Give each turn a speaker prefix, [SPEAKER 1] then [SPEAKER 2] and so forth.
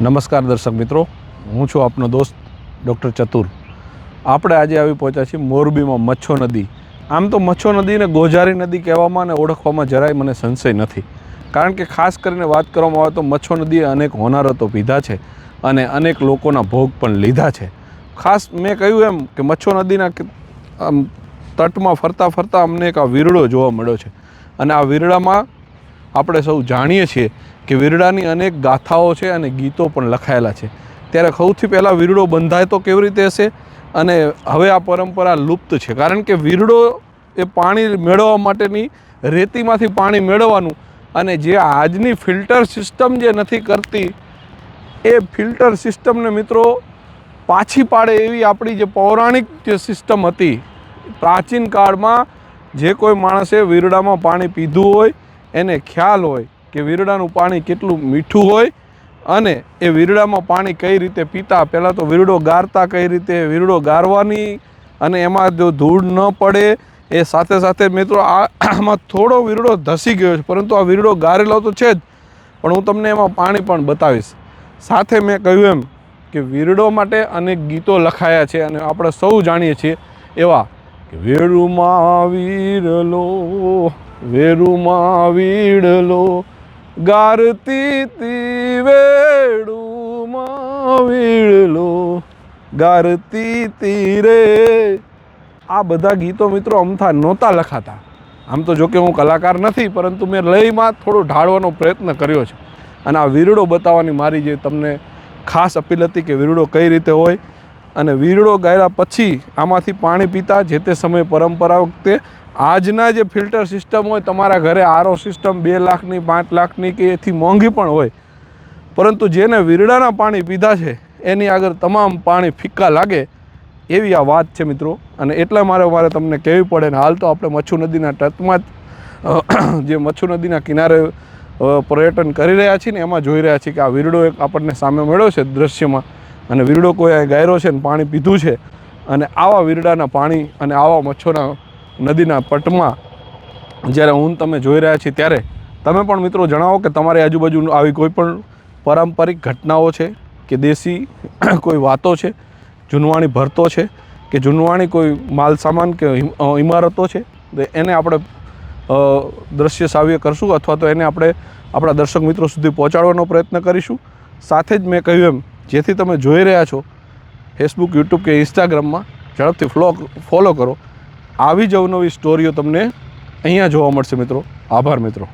[SPEAKER 1] નમસ્કાર દર્શક મિત્રો, હું છું આપનો દોસ્ત ડૉક્ટર ચતુર. આપણે આજે આવી પહોંચ્યા છીએ મોરબીમાં મચ્છો નદી. આમ તો મચ્છો નદીને ગોઝારી નદી કહેવામાં અને ઓળખવામાં જરાય મને સંશય નથી. કારણ કે ખાસ કરીને વાત કરવામાં આવે તો મચ્છો નદીએ અનેક હોનારતો પીધા છે અને અનેક લોકોના ભોગ પણ લીધા છે. ખાસ મેં કહ્યું એમ કે મચ્છો નદીના તટમાં ફરતા ફરતા અમને એક આ વીરડો જોવા મળ્યો છે. અને આ વીરડામાં આપણે સૌ જાણીએ છીએ કે વીરડાની અનેક ગાથાઓ છે અને ગીતો પણ લખાયેલા છે. ત્યારે સૌથી પહેલાં વીરડો બંધાય તો કેવી રીતે હશે? અને હવે આ પરંપરા લુપ્ત છે. કારણ કે વીરડો એ પાણી મેળવવા માટેની રેતીમાંથી પાણી મેળવવાનું અને જે આજની ફિલ્ટર સિસ્ટમ જે નથી કરતી, એ ફિલ્ટર સિસ્ટમને મિત્રો પાછી પાડે એવી આપણી જે પૌરાણિક જે સિસ્ટમ હતી, પ્રાચીન કાળમાં જે કોઈ માણસે વીરડામાં પાણી પીધું હોય એને ખ્યાલ હોય કે વીરડાનું પાણી કેટલું મીઠું હોય અને એ વીરડામાં પાણી કઈ રીતે પીતા? પહેલાં તો વીરડો ગારતા, કઈ રીતે વીરડો ગારવાની અને એમાં જો ધૂળ ન પડે એ સાથે સાથે મિત્રો આમાં થોડો વીરડો ધસી ગયો છે, પરંતુ આ વીરડો ગારેલો તો છે જ. પણ હું તમને એમાં પાણી પણ બતાવીશ. સાથે મેં કહ્યું એમ કે વીરડો માટે અનેક ગીતો લખાયા છે અને આપણે સૌ જાણીએ છીએ એવા કે વેરુમાં વીરલો, વેરુમાં વીડલો ગારતી તી વેડુમાં વીડલો ગારતી તી રે. આ બધા ગીતો મિત્રો અમથા નહોતા લખાતા. આમ તો જોકે હું કલાકાર નથી, પરંતુ મેં લયમાં થોડો ઢાળવાનો પ્રયત્ન કર્યો છે. અને આ વીરડો બતાવવાની મારી જે તમને ખાસ અપીલ હતી કે વીરડો કઈ રીતે હોય અને વીરડો ગાળ્યા પછી આમાંથી પાણી પીતા જે તે સમયે પરંપરા વખતે આજના જે ફિલ્ટર સિસ્ટમ હોય, તમારા ઘરે આરો સિસ્ટમ બે લાખની, પાંચ લાખની કે એથી મોંઘી પણ હોય, પરંતુ જેને વીરડાના પાણી પીધા છે, એની આગળ તમામ પાણી ફિક્કા લાગે એવી આ વાત છે મિત્રો. અને એટલા મારે મારે તમને કહેવી પડે ને હાલ તો આપણે મચ્છુ નદીના તટમાં જ જે મચ્છુ નદીના કિનારે પર્યટન કરી રહ્યા છીએ ને એમાં જોઈ રહ્યા છીએ કે આ વીરડો એક આપણને સામે મળ્યો છે દ્રશ્યમાં. અને વીરડો કોઈ ગાયરો છે ને પાણી પીધું છે અને આવા વીરડાના પાણી અને આવા મચ્છોના નદીના પટમાં જ્યારે હું તમે જોઈ રહ્યા છીએ ત્યારે તમે પણ મિત્રો જણાવો કે તમારી આજુબાજુ આવી કોઈ પણ પારંપરિક ઘટનાઓ છે કે દેશી કોઈ વાતો છે? જૂનવાણી ભરતો છે કે જૂનવાણી કોઈ માલ સામાન કે ઇમારતો છે? એને આપણે દ્રશ્ય સાવ્ય કરશું અથવા તો એને આપણે આપણા દર્શક મિત્રો સુધી પહોંચાડવાનો પ્રયત્ન કરીશું. સાથે જ મેં કહ્યું એમ જેથી તમે જોઈ રહ્યા છો ફેસબુક યુટ્યુબ કે ઇન્સ્ટાગ્રામમાં ઝડપથી ફ્લો, ફોલો કરો. આવી જ અવનવી સ્ટોરીઓ તમને અહીંયા જોવા મળશે મિત્રો. આભાર મિત્રો.